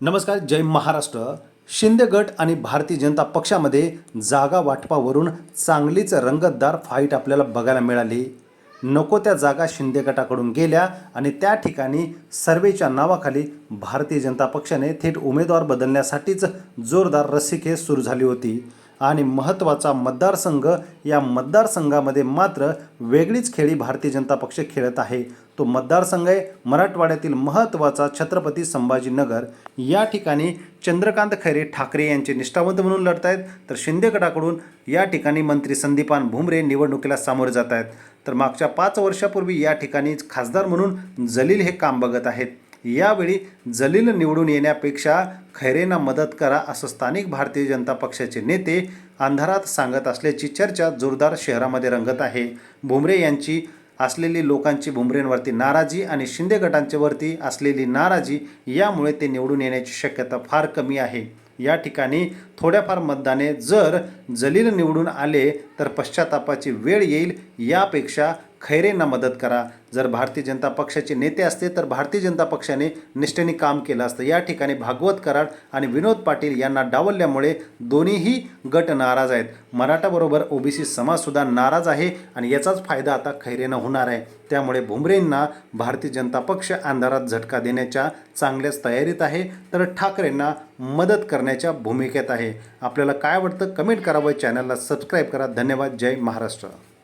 नमस्कार जय महाराष्ट्र. शिंदे गट आणि भारतीय जनता पक्षामध्ये जागा वाटपावरून चांगलीच रंगतदार फाईट आपल्याला बघायला मिळाली. नको त्या जागा शिंदे गटाकडून गेल्या आणि त्या ठिकाणी सर्वेच्या नावाखाली भारतीय जनता पक्षाने थेट उमेदवार बदलण्यासाठीच जोरदार रस्सीखेच सुरू झाली होती. आणि महत्त्वाचा मतदारसंघ या मतदारसंघामध्ये मात्र वेगळीच खेळी भारतीय जनता पक्ष खेळत आहे. तो मतदारसंघ आहे मराठवाड्यातील महत्त्वाचा छत्रपती संभाजीनगर. या ठिकाणी चंद्रकांत खैरे ठाकरे यांचे निष्ठावंत म्हणून लढत आहेत तर शिंदे गटाकडून या ठिकाणी मंत्री संदीपान भुमरे निवडणुकीला सामोरे जात आहेत तर मागच्या पाच वर्षापूर्वी या ठिकाणी खासदार म्हणून जलील हे काम बघत आहेत. यावेळी जलील निवडून येण्यापेक्षा खैरेंना मदत करा असं स्थानिक भारतीय जनता पक्षाचे नेते अंधारात सांगत असल्याची चर्चा जोरदार शहरामध्ये रंगत आहे. भुमरे यांची असलेली लोकांची भुमरेंवरती नाराजी आणि शिंदे गटांच्यावरती असलेली नाराजी यामुळे ते निवडून येण्याची शक्यता फार कमी आहे. या ठिकाणी थोड्याफार मतदाने जर जलील निवडून आले तर पश्चातापाची वेळ येईल यापेक्षा खैरेंना मदत करा. जर भारतीय जनता पक्षाचे नेते असते तर भारतीय जनता पक्षाने निष्ठेने काम केलं असतं. या ठिकाणी भागवत कराड आणि विनोद पाटील यांना डावलल्यामुळे दोन्हीही गट नाराज आहेत. मराठाबरोबर ओबीसी समाजसुद्धा नाराज आहे आणि याचाच फायदा आता खैरेंना होणार आहे. त्यामुळे भुमरेंना भारतीय जनता पक्ष अंधारात झटका देण्याच्या चांगल्याच तयारीत आहे. तर ठाकरेंना मदत करण्याच्या भूमिकेत आहे. आपल्याला काय वाटतं? कमेंट करावं. चॅनलला सबस्क्राईब करा. धन्यवाद. जय महाराष्ट्र.